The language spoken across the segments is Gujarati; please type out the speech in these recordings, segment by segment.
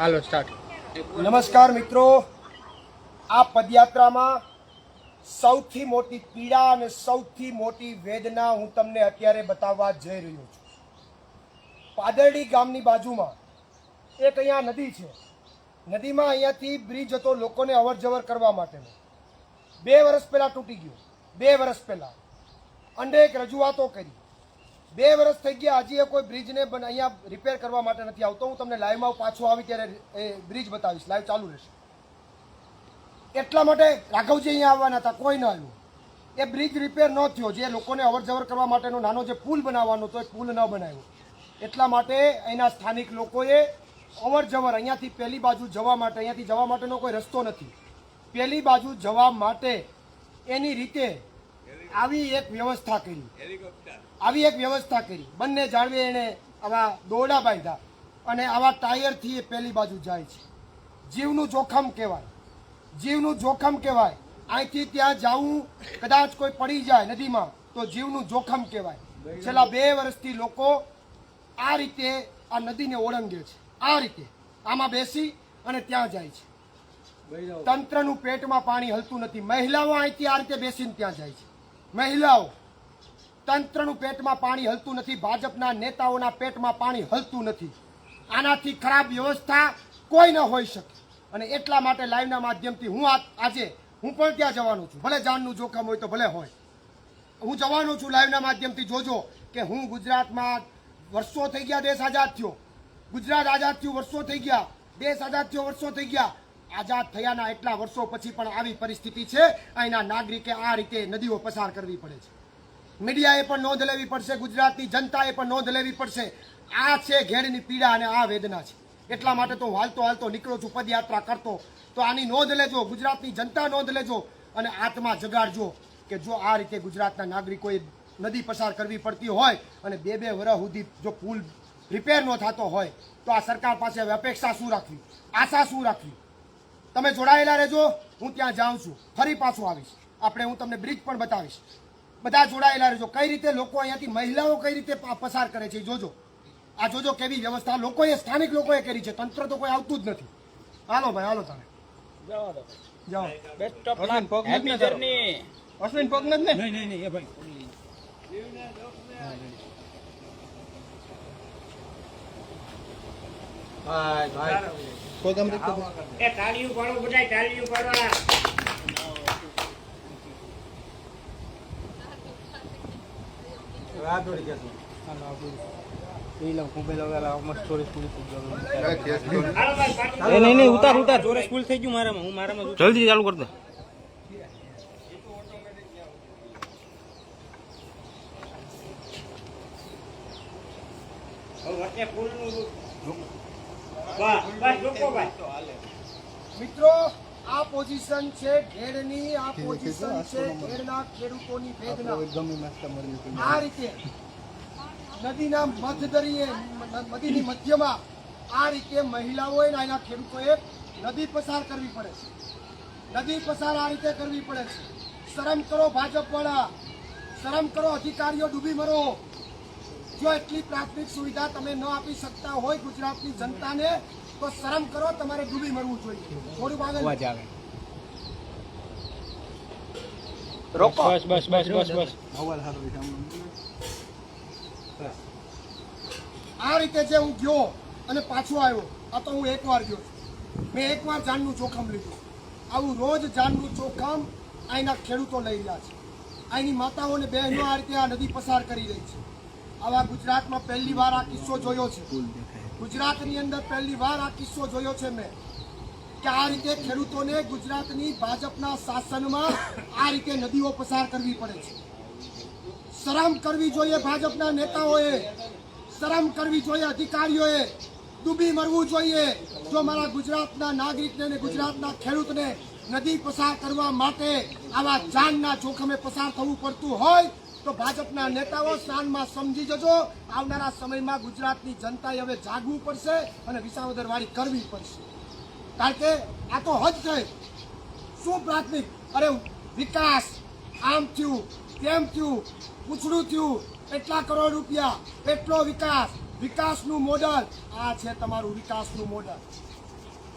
હાલો સ્ટાર્ટ નમસ્કાર મિત્રો. આ પદયાત્રામાં સૌથી મોટી પીડા અને સૌથી મોટી વેદના હું તમને અત્યારે બતાવવા જઈ રહ્યો છું. પાદરડી ગામની બાજુમાં એક અહીંયા નદી છે. નદીમાં અહીંયાથી બ્રિજ હતો લોકોને અવર જવર કરવા માટેનો. બે વર્ષ પહેલાં તૂટી ગયો. બે વર્ષ પહેલાં. અનેક રજૂઆતો કરી. બે વર્ષ થઈ ગયા, હજી એ કોઈ બ્રિજને અહીંયા રિપેર કરવા માટે નથી આવતો. હું તમને લાઈવમાં પાછો આવી ત્યારે એ બ્રિજ બતાવીશ. લાઈવ ચાલુ રહેશે. એટલા માટે રાઘવજી અહીંયા આવવાના હતા, કોઈ ન આવ્યું. એ બ્રિજ રિપેર ન થયો. જે લોકોને અવર કરવા માટેનો નાનો જે પુલ બનાવવાનો હતો, એ પુલ ન બનાવ્યો. એટલા માટે અહીંના સ્થાનિક લોકોએ અવર જવર અહીંયાથી પહેલી બાજુ જવા માટે, અહીંયાથી જવા માટેનો કોઈ રસ્તો નથી. પહેલી બાજુ જવા માટે એની રીતે આવી એક વ્યવસ્થા કરી. આવી એક વ્યવસ્થા કરી. બંને જાળવે એણે આવા દોરડા બાંધ્યા અને આવા ટાયરથી એ પહેલી બાજુ જાય છે. જીવનું જોખમ કહેવાય. જીવનું જોખમ કહેવાય. અહીંથી ત્યાં જવું કદાચ કોઈ પડી જાય નદીમાં તો જીવનું જોખમ કહેવાય. છેલ્લા બે વર્ષથી લોકો આ રીતે આ નદીને ઓળંગે છે. આ રીતે. આમાં બેસી અને ત્યાં જાય છે. તંત્રનું પેટમાં પાણી હલતું નથી. મહિલાઓ અહીંથી આ રીતે બેસીને ત્યાં જાય છે. મહિલાઓ, તંત્રનું પેટમાં પાણી હલતું નથી, ભાજપના નેતાઓના પેટમાં પાણી હલતું નથી. આનાથી ખરાબ વ્યવસ્થા કોઈ ન હોઈ શકે. અને એટલા માટે લાઈવના માધ્યમથી હું આજે હું પણ ત્યાં જવાનો છું. ભલે જાનનું જોખમ હોય તો ભલે હોય. હું જવાનો છું લાઈવના માધ્યમથી. જોજો કે હું ગુજરાતમાં વર્ષો થઈ ગયા દેશ આઝાદ થયો. ગુજરાત આઝાદ થયું, વર્ષો થઈ ગયા. દેશ આઝાદ થયો, વર્ષો થઈ ગયા. આઝાદ થયાના એટલા વર્ષો પછી પણ આવી પરિસ્થિતિ છે. અહીંના નાગરિકે આ રીતે નદીઓ પસાર કરવી પડે છે. મીડિયાએ પણ નોંધ લેવી પડશે, ગુજરાતની જનતાએ પણ નોંધ લેવી પડશે. આ છે ઘેડની પીડા અને આ વેદના છે. એટલા માટે તો હાલતો હાલતો નીકળો છું, પદયાત્રા કરતો. તો આની નોંધ લેજો, ગુજરાતની જનતા નોંધ લેજો અને આત્મા જગાડજો કે જો આ રીતે ગુજરાતના નાગરિકોએ નદી પસાર કરવી પડતી હોય અને બે બે વર્ષ સુધી જો પુલ રિપેર ન થતો હોય, તો આ સરકાર પાસે હવે અપેક્ષા શું રાખવી? આશા શું રાખવી? તમે જોડાયેલા રહેજો હું ત્યાં જાઉં છું. ફરી પાછું આવીશ. આપણે હું તમને બ્રિજ પણ બતાવીશ. બધા જોડાયેલા રહેજો. કઈ રીતે લોકો અહીંયાથી મહિલાઓ કઈ રીતે પસાર કરે છે જોજો. આ જોજો કેવી વ્યવસ્થા લોકોએ સ્થાનિક લોકોએ કરી છે. તંત્ર તો કોઈ આવતું જ નથી. હાલો ભાઈ હાલો તમે. જાઓ. અશ્વિન પગ નથી ને તારો? અશ્વિન પગ નથી ને? ભાઈ. ભાઈ આમ રાખો તો. એ તાળીઓ પાડો બધા. તાળીઓ પાડવાના ભાઈ ઉતાર ઉતાર. જોરે સ્કૂલ થઈ ગયું મારામાં હું મારામાં જલ્દી ચાલુ કરતો વચ્ચે ભાઈ મિત્રો આ પોઝિશન છે ઘેડની આ પોઝિશન છે ઘેડના ખેડૂતોની વેદના આ રીતે નદીના મધ દરિયે નદીની મધ્યમાં આ રીતે મહિલાઓએ અને એના ખેડૂતોએ નદી પસાર કરવી પડે છે. નદી પસાર આ રીતે કરવી પડે છે. શરમ કરો ભાજપ વાળા શરમ કરો અધિકારીઓ ડૂબી મરો. જો એટલી પ્રાથમિક સુવિધા તમે ન આપી શકતા હોય ગુજરાતની જનતાને તો શરમ કરો તમારે ડૂબી મરવું જોઈએ. થોડું આગળ. બસ બસ બસ બસ બસ. આ રીતે જે હું ગયો અને પાછો આવ્યો આ તો હું એકવાર ગયો છું. મેં એકવાર જાનનું જોખમ લીધું. આવું રોજ જાનનું જોખમ અહીંના ખેડૂતો લઈ રહ્યા છે. અહીંની માતાઓને બહેનો આ રીતે આ નદી પસાર કરી રહી છે. આવા ગુજરાતમાં પહેલી વાર આ કિસ્સો જોયો છે. ગુજરાતની અંદર પહેલી વાર આ કિસ્સો જોયો છે મેં. કે આ રીતે ખેડૂતોને ગુજરાતની ભાજપના શાસનમાં આ રીતે નદીઓ પસાર કરવી પડે છે. શરમ કરવી જોઈએ ભાજપના નેતાઓએ. શરમ કરવી જોઈએ અધિકારીઓએ. ડૂબી મરવું જોઈએ. જો મારા ગુજરાતના નાગરિકને અને ગુજરાતના ખેડૂતને નદી પસાર કરવા માટે આવા જાનના જોખમે પસાર થવું પડતું હોય તો ભાજપના નેતાઓ શાનમાં સમજી જજો. આવનારા સમયમાં ગુજરાતની જનતાએ હવે જાગવું પડશે અને વિસાવદરવાળી કરવી પડશે. કારણ કે આ તો હદ થઈ. શું પ્રાથમિક? અરે વિકાસ. આમ થયું, તેમ થયું પૂછડું થયું. એટલા કરોડ રૂપિયા, એટલો વિકાસ. વિકાસનું મોડલ. આ છે તમારું વિકાસનું મોડલ.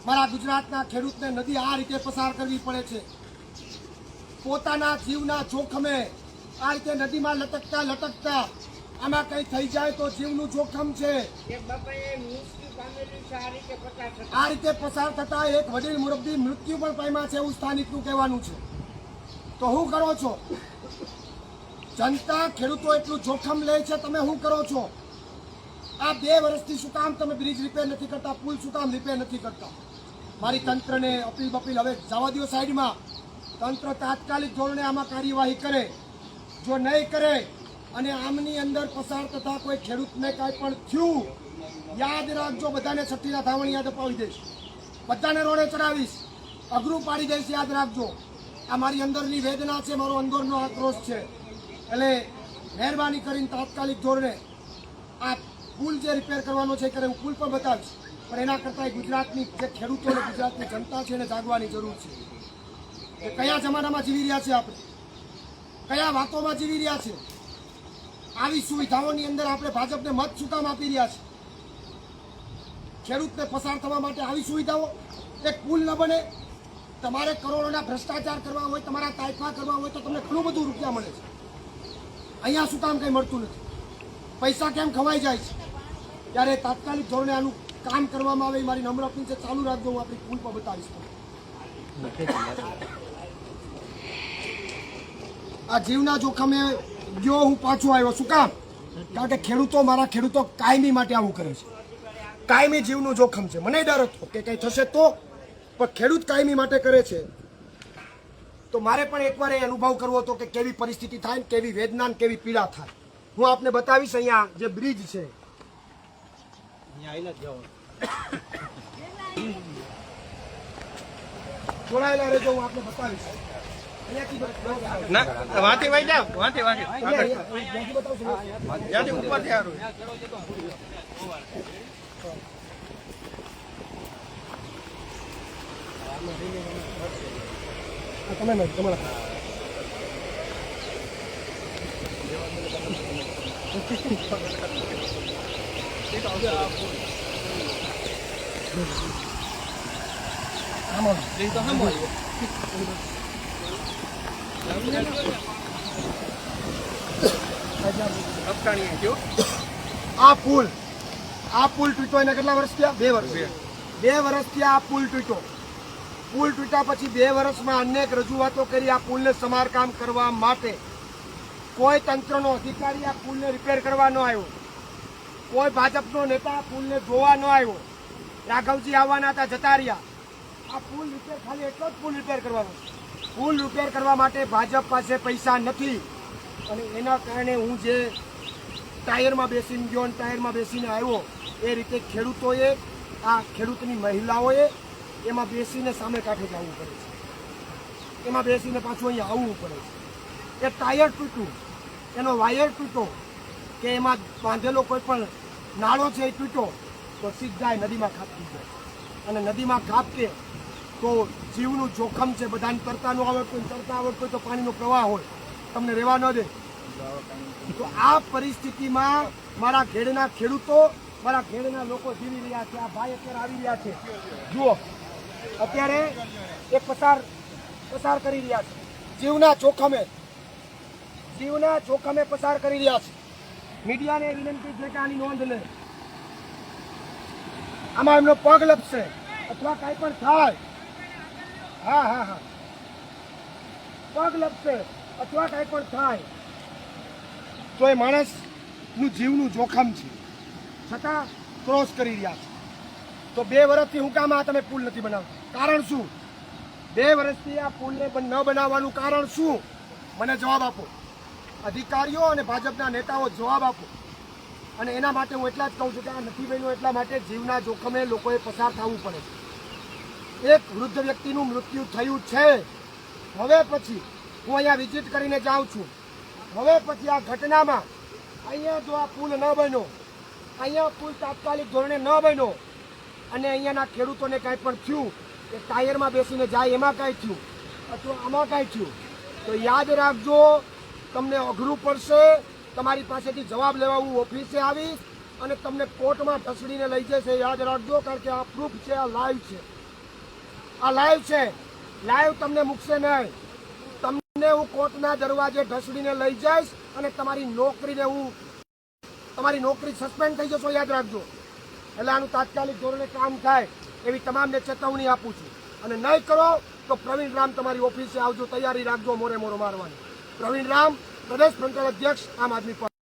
મારા ગુજરાતના ખેડૂતને નદી આ રીતે પસાર કરવી પડે છે. પોતાના જીવના જોખમે આ રીતે નદીમાં લટકતા લટકતા આમાં કંઈ થઈ જાય તો જીવનું જોખમ છે. આ રીતે આ રીતે પસાર થતા એક વડીલ મુરબ્બી મૃત્યુ પણ પામ્યા છે એવું સ્થાનિકનું કહેવાનું છે. તો શું કરો છો? જનતા ખેડૂતો એટલું જોખમ લે છે તમે શું કરો છો? આ બે વર્ષથી શું કામ તમે બ્રિજ રિપેર નથી કરતા પુલ શું કામ રિપેર નથી કરતા? મારી તંત્રને અપીલ બપીલ હવે જવા દો સાઈડમાં. તંત્ર તાત્કાલિક ધોરણે આમાં કાર્યવાહી કરે. જો નહીં કરે અને આમની અંદર પસાર થતા કોઈ ખેડૂતને કાંઈ પણ થયું, યાદ રાખજો, બધાને છઠ્ઠીના ધાવણ યાદ અપાવી દઈશ. બધાને રોડે ચડાવીશ. અઘરું પાડી દઈશ, યાદ રાખજો. આ મારી અંદરની વેદના છે, મારો અંદરનો આક્રોશ છે. એટલે મહેરબાની કરીને તાત્કાલિક ધોરણે આ પુલ જે રિપેર કરવાનો છે એ કરે, હું પુલ પણ બતાવીશ. પણ એના કરતાં ગુજરાતની જે ખેડૂતો અને ગુજરાતની જનતા છે એને જાગવાની જરૂર છે. કે કયા જમાનામાં જીવી રહ્યા છે આપણે? કયા વાતોમાં જીવી રહ્યા છે? આવી સુવિધાઓની અંદર આપણે ભાજપને મત શું આપી રહ્યા છે. ખેડૂતને પસાર થવા માટે આવી સુવિધાઓ એક પુલ ન બને. તમારે કરોડોના ભ્રષ્ટાચાર કરવા હોય, તમારા તાયફા કરવા હોય તો તમને ઘણું બધું રૂપિયા મળે છે. અહીંયા શું કામ કંઈ મળતું નથી. પૈસા કેમ ખવાઈ જાય છે? ત્યારે તાત્કાલિક ધોરણે આનું કામ કરવામાં આવે મારી નમ્ર અપીલ છે. ચાલુ રાખજો, હું આપણી પુલ પર બતાવીશ. આ જીવના જોખમે જો હું પાછો આવ્યો શું કામ? કારણ કે ખેડૂતો મારા ખેડૂતો કાયમી માટે આવું કરે છે. કાયમી જીવનું જોખમ છે. મને ડર હતો કે કંઈ થશે તો? પણ ખેડૂત કાયમી માટે કરે છે. તો મારે પણ એકવાર એ અનુભવ કરવો હતો કે કેવી પરિસ્થિતિ થાય ને કેવી વેદના ને કેવી પીડા થાય. હું આપને બતાવીશ અહીંયા જે બ્રિજ છે. જોડાયેલા રહેજો હું આપને બતાવીશ. ના વાંચી ભાઈ જાઓ વાંચી વાંચી. ઉપરથી હારું. આ તમે તમારા આમાં આ પુલ આ પુલ તૂટ્યો એના કેટલા વર્ષ થયા? બે વર્ષ. બે વર્ષથી આ પુલ તૂટ્યો. પુલ તૂટ્યા પછી બે વર્ષમાં અનેક રજૂઆતો કરી આ પુલને સમારકામ કરવા માટે. કોઈ તંત્રનો અધિકારી આ પુલને રિપેર કરવા ન આવ્યો. કોઈ ભાજપનો નેતા આ પુલને જોવા ન આવ્યો. રાઘવજી આવવાના હતા જતા રહ્યા આ પુલ રિપેર ખાલી એટલો જ પુલ રિપેર કરવાનો છે. પુલ રિપેર કરવા માટે ભાજપ પાસે પૈસા નથી. અને એના કારણે હું જે ટાયરમાં બેસીને ગયો અને ટાયરમાં બેસીને આવ્યો, એ રીતે ખેડૂતોએ, આ ખેડૂતની મહિલાઓએ એમાં બેસીને સામે કાંઠે જવું પડે છે. એમાં બેસીને પાછું અહીંયા આવવું પડે છે. એ ટાયર તૂટ્યું. એનો વાયર તૂટ્યો કે એમાં બાંધેલો કોઈ પણ નાળો છે એ તૂટ્યો, તો સીધા નદીમાં ખાપકી જાય અને નદીમાં ખાપકે તો જીવનું જોખમ છે બધાને તરતા ન આવડતું હોય, તરતા આવડતું તો પાણીનો પ્રવાહ હોય. તમને રહેવા ન દે. તો આ પરિસ્થિતિમાં મારા ઘેડના ખેડૂતો મારા ઘેડના લોકો જીવી રહ્યા છે. આ ભાઈ અત્યારે આવી રહ્યા છે. જુઓ અત્યારે એ પસાર પસાર કરી રહ્યા છે. જીવના જોખમે જીવના જોખમે પસાર કરી રહ્યા છે. મીડિયાને વિનંતી છે કે આની નોંધ લે. આમાં એમનો પગ લપશે અથવા કાંઈ પણ થાય હા હા હા. પગ લપસે, અથવા કાંઈ પણ થાય. તો એ માણસનું જીવનું જોખમ છે. છતાં ક્રોસ કરી રહ્યા છે. તો બે વર્ષથી હું કામ આ તમે પુલ નથી બનાવતા. કારણ શું? બે વર્ષથી આ પુલને ન બનાવવાનું કારણ શું? મને જવાબ આપો. અધિકારીઓ અને ભાજપના નેતાઓ જવાબ આપો. અને એના માટે હું એટલા જ કહું છું કે આ નથી બન્યું એટલા માટે જીવના જોખમે લોકોએ પસાર થવું પડે છે. એક વૃદ્ધ વ્યક્તિનું મૃત્યુ થયું છે. હવે પછી હું અહીંયા વિઝિટ કરીને જાઉં છું. હવે પછી આ ઘટનામાં અહીંયા જો આ પુલ ન બન્યો, અહીંયા પુલ તાત્કાલિક ધોરણે ન બન્યો, અને અહીંયાના ખેડૂતોને કાંઈ પણ થયું કે ટાયરમાં બેસીને જાય એમાં કાંઈ થયું, અથવા આમાં કાંઈ થયું, તો યાદ રાખજો, તમને અઘરું પડશે, તમારી પાસેથી જવાબ લેવા હું ઓફિસે આવીશ, અને તમને કોર્ટમાં ઢસડીને લઈ જશે. યાદ રાખજો, કારણ કે આ પ્રૂફ છે, આ લાઈવ છે. આ લાઈવ છે. લાઈવ તમને મૂકશે નહીં. તમને હું કોર્ટના દરવાજે ઢસડીને લઈ જઈશ અને તમારી નોકરીને હું તમારી નોકરી સસ્પેન્ડ થઈ જશો, યાદ રાખજો. એટલે આનું તાત્કાલિક ધોરણે કામ થાય એવી તમામને ચેતવણી આપું છું. અને નહીં કરો તો પ્રવીણ રામ તમારી ઓફિસે આવજો, તૈયારી રાખજો, મોરે મોરો મારવાની. પ્રવીણ રામ, પ્રદેશ ફ્રન્ટલ અધ્યક્ષ, આમ આદમી પાર્ટી.